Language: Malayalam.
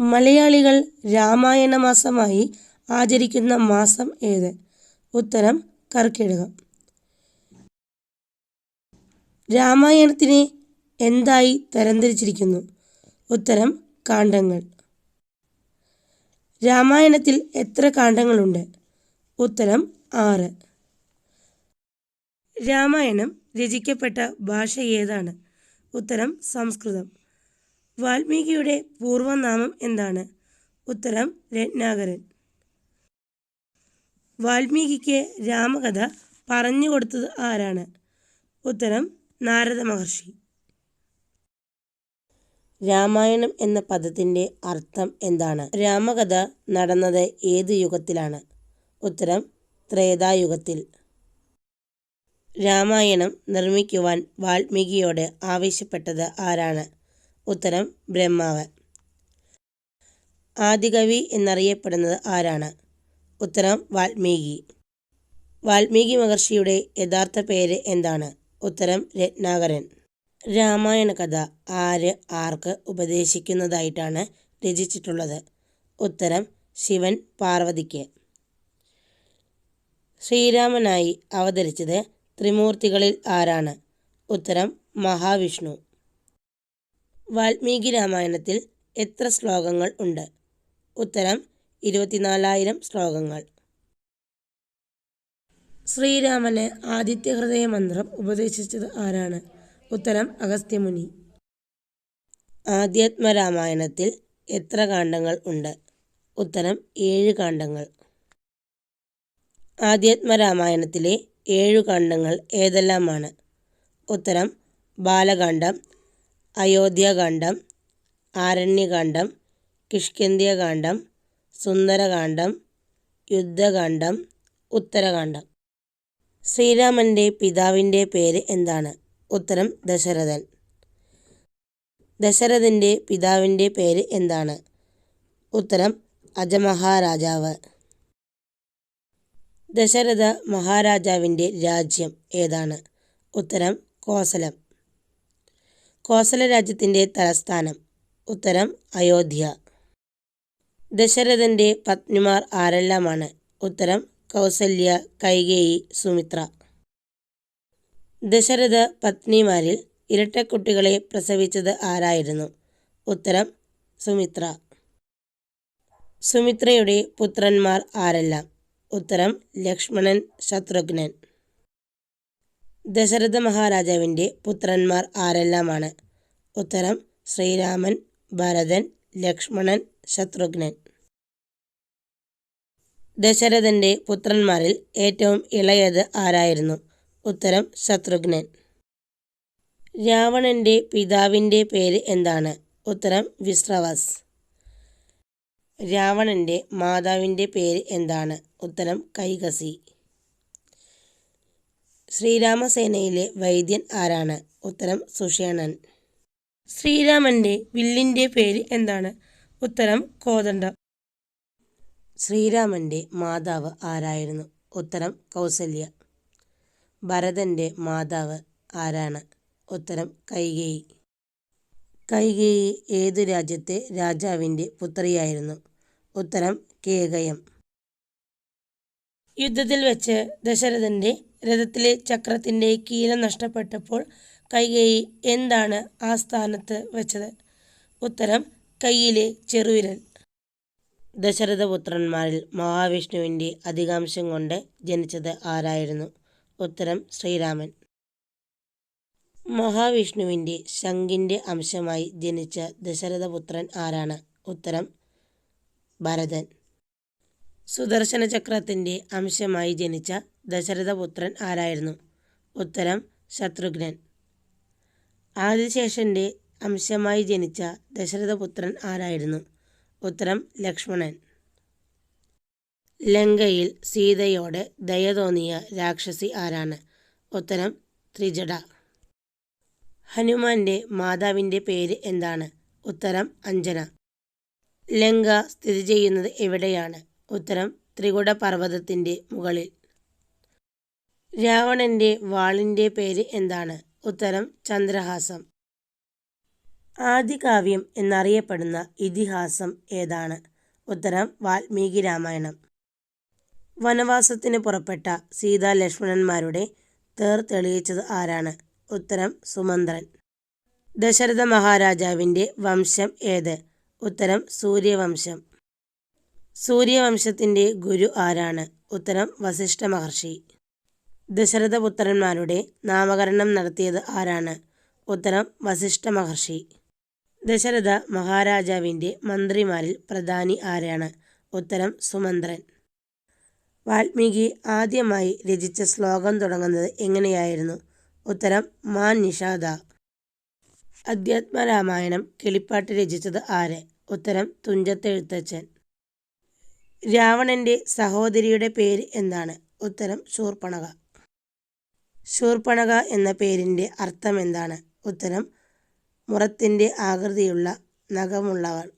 മലയാളികൾ രാമായണ മാസമായി ആചരിക്കുന്ന മാസം ഏത്? ഉത്തരം കർക്കിടകം. രാമായണത്തിനെ എന്തായി തരംതിരിച്ചിരിക്കുന്നു? ഉത്തരം കാണ്ഡങ്ങൾ. രാമായണത്തിൽ എത്ര കാണ്ഡങ്ങളുണ്ട്? ഉത്തരം ആറ്. രാമായണം രചിക്കപ്പെട്ട ഭാഷ ഏതാണ്? ഉത്തരം സംസ്കൃതം. വാൽമീകിയുടെ പൂർവനാമം എന്താണ്? ഉത്തരം രത്നാകരൻ. വാൽമീകിക്ക് രാമകഥ പറഞ്ഞു കൊടുത്തത് ആരാണ്? ഉത്തരം നാരദ മഹർഷി. രാമായണം എന്ന പദത്തിന്റെ അർത്ഥം എന്താണ്? രാമകഥ നടന്നത് ഏത് യുഗത്തിലാണ്? ഉത്തരം ത്രേതായുഗത്തിൽ. രാമായണം നിർമ്മിക്കുവാൻ വാൽമീകിയോട് ആവശ്യപ്പെട്ടത് ആരാണ്? ഉത്തരം ബ്രഹ്മാവ്. ആദികവി എന്നറിയപ്പെടുന്നത് ആരാണ്? ഉത്തരം വാൽമീകി. വാൽമീകി മഹർഷിയുടെ യഥാർത്ഥ പേര് എന്താണ്? ഉത്തരം രത്നാകരൻ. രാമായണ കഥ ആര് ആർക്ക് ഉപദേശിക്കുന്നതായിട്ടാണ് രചിച്ചിട്ടുള്ളത്. ഉത്തരം ശിവൻ പാർവതിക്ക്. ശ്രീരാമനായി അവതരിച്ചത് ത്രിമൂർത്തികളിൽ ആരാണ്? ഉത്തരം മഹാവിഷ്ണു. വാൽമീകി രാമായണത്തിൽ എത്ര ശ്ലോകങ്ങൾ ഉണ്ട്? ഉത്തരം ഇരുപത്തിനാലായിരം ശ്ലോകങ്ങൾ. ശ്രീരാമന് ആദിത്യ ഹൃദയ മന്ത്രം ഉപദേശിച്ചത് ആരാണ്? ഉത്തരം അഗസ്ത്യമുനി. ആധ്യാത്മരാമായണത്തിൽ എത്ര കാണ്ഡങ്ങൾ ഉണ്ട്? ഉത്തരം ഏഴ് കാണ്ഡങ്ങൾ. ആധ്യാത്മരാമായണത്തിലെ ഏഴു കാണ്ഡങ്ങൾ ഏതെല്ലാമാണ്? ഉത്തരം ബാലകാന്ഡം അയോധ്യാകാന്ഡം ആരണ്യകാന്ഡം കിഷ്കിന്ധ്യകാന്ഡം സുന്ദരകാന്ഡം യുദ്ധകാന്ഡം ഉത്തരകാന്ഡം. ശ്രീരാമന്റെ പിതാവിന്റെ പേര് എന്താണ്? ഉത്തരം ദശരഥൻ. ദശരഥന്റെ പിതാവിന്റെ പേര് എന്താണ്? ഉത്തരം അജമഹാരാജാവ്. ദശരഥ മഹാരാജാവിന്റെ രാജ്യം ഏതാണ്? ഉത്തരം കോസലം. കോസല രാജ്യത്തിന്റെ തലസ്ഥാനം ഉത്തരം അയോധ്യ. ദശരഥന്റെ പത്നിമാർ ആരെല്ലാമാണ്? ഉത്തരം കൗസല്യ കൈകേയി സുമിത്ര. ദശരഥ പത്നിമാരിൽ ഇരട്ടക്കുട്ടികളെ പ്രസവിച്ചത് ആരായിരുന്നു? ഉത്തരം സുമിത്ര. സുമിത്രയുടെ പുത്രന്മാർ ആരെല്ലാം? ഉത്തരം ലക്ഷ്മണൻ ശത്രുഘ്നൻ. ദശരഥ മഹാരാജാവിന്റെ പുത്രന്മാർ ആരെല്ലാമാണ്? ഉത്തരം ശ്രീരാമൻ ഭരതൻ ലക്ഷ്മണൻ ശത്രുഘ്നൻ. ദശരഥന്റെ പുത്രന്മാരിൽ ഏറ്റവും ഇളയത് ആരായിരുന്നു? ഉത്തരം ശത്രുഘ്നൻ. രാവണന്റെ പിതാവിന്റെ പേര് എന്താണ്? ഉത്തരം വിശ്രവാസ്. രാവണന്റെ മാതാവിന്റെ പേര് എന്താണ്? ഉത്തരം കൈകസി. ശ്രീരാമസേനയിലെ വൈദ്യൻ ആരാണ്? ഉത്തരം സുഷേണൻ. ശ്രീരാമന്റെ വില്ലിന്റെ പേര് എന്താണ്? ഉത്തരം കോദണ്ഡം ശ്രീരാമന്റെ മാതാവ് ആരായിരുന്നു? ഉത്തരം കൗസല്യ. ഭരതന്റെ മാതാവ് ആരാണ്? ഉത്തരം കൈകേയി. കൈകേയി ഏതു രാജ്യത്തെ രാജാവിന്റെ പുത്രിയായിരുന്നു? ഉത്തരം കേകയം. യുദ്ധത്തിൽ വെച്ച് ദശരഥന്റെ രഥത്തിലെ ചക്രത്തിന്റെ കീല നഷ്ടപ്പെട്ടപ്പോൾ കൈകേയി എന്താണ് ആ സ്ഥാനത്ത് വെച്ചത്? ഉത്തരം കൈയിലെ ചെറുവിരൽ. ദശരഥപുത്രന്മാരിൽ മഹാവിഷ്ണുവിന്റെ അധികാംശം കൊണ്ട് ജനിച്ചത് ആരായിരുന്നു? ഉത്തരം ശ്രീരാമൻ. മഹാവിഷ്ണുവിന്റെ ശംഖിന്റെ അംശമായി ജനിച്ച ദശരഥപുത്രൻ ആരാണ്? ഉത്തരം ഭരതൻ. സുദർശന ചക്രത്തിന്റെ അംശമായി ജനിച്ച ദശരഥപുത്രൻ ആരായിരുന്നു? ഉത്തരം ശത്രുഘ്നൻ. ആദിശേഷന്റെ അംശമായി ജനിച്ച ദശരഥപുത്രൻ ആരായിരുന്നു? ഉത്തരം ലക്ഷ്മണൻ. ലങ്കയിൽ സീതയോട് ദയ തോന്നിയ രാക്ഷസി ആരാണ്? ഉത്തരം ത്രിജട. ഹനുമാന്റെ മാതാവിന്റെ പേര് എന്താണ്? ഉത്തരം അഞ്ജന. ലങ്ക സ്ഥിതി ചെയ്യുന്നത് എവിടെയാണ്? ഉത്തരം ത്രികുട പർവതത്തിന്റെ മുകളിൽ രാവണന്റെ വാളിന്റെ പേര് എന്താണ് ഉത്തരം ചന്ദ്രഹാസം ആദികാവ്യം എന്നറിയപ്പെടുന്ന ഇതിഹാസം ഏതാണ്? ഉത്തരം വാൽമീകി രാമായണം. വനവാസത്തിന് പുറപ്പെട്ട സീതാ ലക്ഷ്മണന്മാരുടെ തേർ തെളിയിച്ചത് ആരാണ്? ഉത്തരം സുമന്ത്രൻ. ദശരഥ മഹാരാജാവിന്റെ വംശം ഏത്? ഉത്തരം സൂര്യവംശം. സൂര്യവംശത്തിന്റെ ഗുരു ആരാണ്? ഉത്തരം വസിഷ്ഠ മഹർഷി. ദശരഥപുത്രന്മാരുടെ നാമകരണം നടത്തിയത് ആരാണ്? ഉത്തരം വസിഷ്ഠ മഹർഷി. ദശരഥ മഹാരാജാവിന്റെ മന്ത്രിമാരിൽ പ്രധാനി ആരാണ്? ഉത്തരം സുമന്ത്രൻ. വാൽമീകി ആദ്യമായി രചിച്ച ശ്ലോകം തുടങ്ങുന്നത് എങ്ങനെയായിരുന്നു? ഉത്തരം മാൻ നിഷാദ. അധ്യാത്മരാമായണം കിളിപ്പാട്ട് രചിച്ചത് ആര്? ഉത്തരം തുഞ്ചത്തെഴുത്തച്ഛൻ. രാവണന്റെ സഹോദരിയുടെ പേര് എന്താണ്? ഉത്തരം ശൂർപ്പണക ശൂർപ്പണക എന്ന പേരിന്റെ അർത്ഥമെന്താണ്? ഉത്തരം മുറത്തിന്റെ ആകൃതിയുള്ള നഖമുള്ളവൾ.